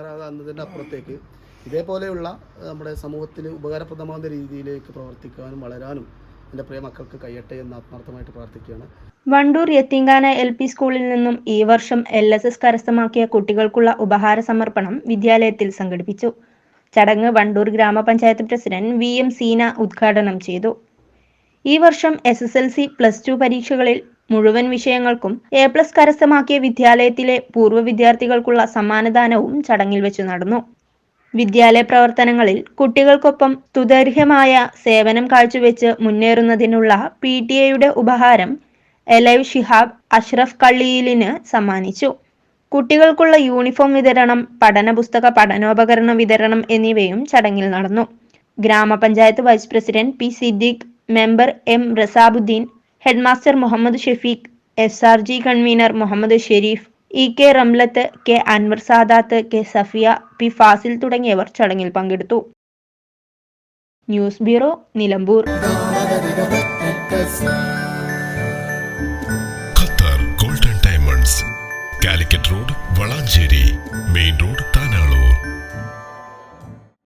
എന്നതിന്റെ അപ്പുറത്തേക്ക് ഇതേപോലെയുള്ള നമ്മുടെ സമൂഹത്തിന് ഉപകാരപ്രദമാകുന്ന രീതിയിലേക്ക് പ്രവർത്തിക്കാനും വളരാനും എന്റെ പ്രിയ മക്കൾക്ക് കഴിയട്ടെ എന്ന് ആത്മാർത്ഥമായിട്ട് പ്രാർത്ഥിക്കുകയാണ്. വണ്ടൂർ യത്തിങ്കാന എൽ പി സ്കൂളിൽ നിന്നും ഈ വർഷം എൽ എസ് എസ് കരസ്ഥമാക്കിയ കുട്ടികൾക്കുള്ള ഉപഹാര സമർപ്പണം വിദ്യാലയത്തിൽ സംഘടിപ്പിച്ചു. ചടങ്ങ് വണ്ടൂർ ഗ്രാമപഞ്ചായത്ത് പ്രസിഡന്റ് വി എം സീന ഉദ്ഘാടനം ചെയ്തു. ഈ വർഷം S S L C plus two പരീക്ഷകളിൽ മുഴുവൻ വിഷയങ്ങൾക്കും എ പ്ലസ് കരസ്ഥമാക്കിയ വിദ്യാലയത്തിലെ പൂർവ വിദ്യാർത്ഥികൾക്കുള്ള സമ്മാനദാനവും ചടങ്ങിൽ വെച്ച് നടന്നു. വിദ്യാലയ പ്രവർത്തനങ്ങളിൽ കുട്ടികൾക്കൊപ്പം തുതർഹ്യമായ സേവനം കാഴ്ചവെച്ച് മുന്നേറുന്നതിനുള്ള പി ടി എയുടെ ഉപഹാരം എലൈവ് ഷിഹാബ് അഷ്റഫ് കള്ളിയിലിന് സമ്മാനിച്ചു. കുട്ടികൾക്കുള്ള യൂണിഫോം വിതരണം പഠന പുസ്തക പഠനോപകരണ വിതരണം എന്നിവയും ചടങ്ങിൽ നടന്നു. ഗ്രാമപഞ്ചായത്ത് vice president P Siddique member M Razabuddin headmaster Muhammad Shafeeq S R G convener Muhammad Sharif E K Ramlath K Anwar Sadath K Safiya P Fazil തുടങ്ങിയവർ ചടങ്ങിൽ പങ്കെടുത്തു. News bureau Nilambur. Qatar golden diamonds Calicut road Valanchery main road